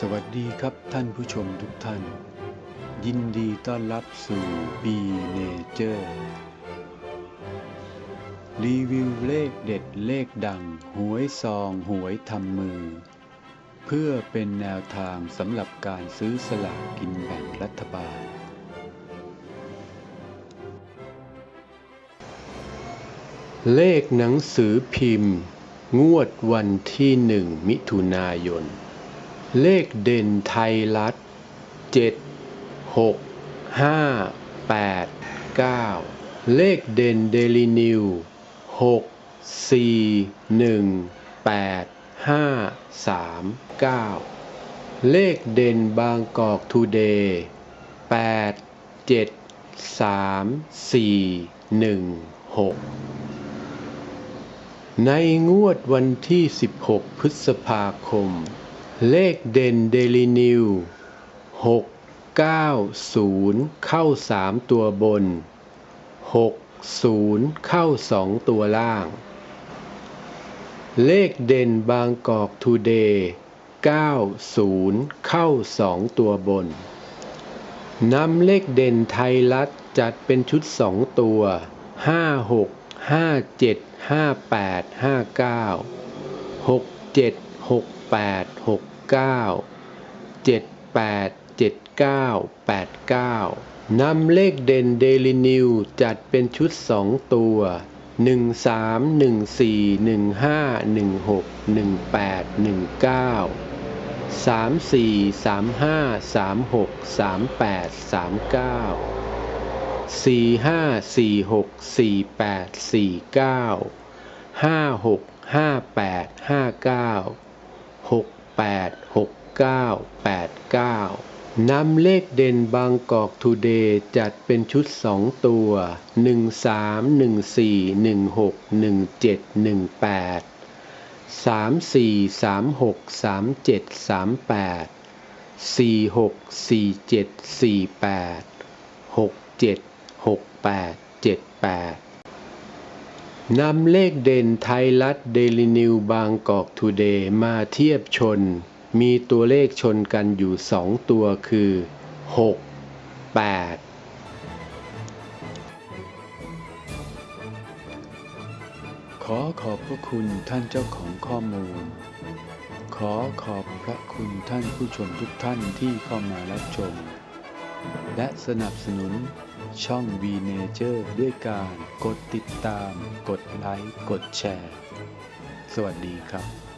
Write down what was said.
สวัสดีครับท่านผู้ชมทุกท่าน ยินดีต้อนรับสู่ B Nature รีวิวเลขเด็ดเลขดัง หวยซองหวยทำมือ เพื่อเป็นแนวทางสำหรับการซื้อสลากกินแบ่งรัฐบาล เลขหนังสือพิมพ์ งวดวันที่หนึ่งมิถุนายน เลขเด่นไทยรัฐเจ็ดหกห้าแปดเลขเด่นเดลินิวหกสี่หนึ่งแปดห้าสามเลขเด่นบางกอกทูเดย์แปดเจ็ดสามสี่หนึ่งหกในงวดวันที่ 16 พฤษภาคม เลขเด่นเดลินิว690เข้า3ตัวบน60เข้า2ตัวล่าง เลขเด่นบางกอกทูเดย์90เข้า2ตัวบนนำเลขเด่นไทยรัฐจัดเป็นชุด2ตัว5 6 5 7 5 8 5 9 6 7 6 8 6 9 7 8 7 9 8 9นำเลขเด่นเดลินิวจัดเป็นชุด2ตัวห้าหกสี่แปดสี่เก้าห้าหกห้าแปดห้าเก้าหกแปดหกแปดเก้านำเลขเด่นบางกอกทูเดย์จัดเป็นชุดสองตัวหนึ่งสามหนึ่งสี่หนึ่งห กหนึ่งเจ็ดหนึ่งแปดสามสี่สามหกสามเจ็ดสามแปดสี่หกสี่เจ็ดสี่แปดหกเจ็ดหกแปดเจ็ดแปด นำเลขเด่นไทยรัฐเดลินิวบางกอกทูเดย์มาเทียบชน มีตัวเลขชนกันอยู่สองตัวคือหกแปดขอขอบพระคุณท่านเจ้าของข้อมูล ขอขอบพระคุณท่านผู้ชมทุกท่านที่เข้ามารับชม และสนับสนุน ช่อง V Nature ด้วยการกดติดตาม กดไลค์ กดแชร์ สวัสดีครับ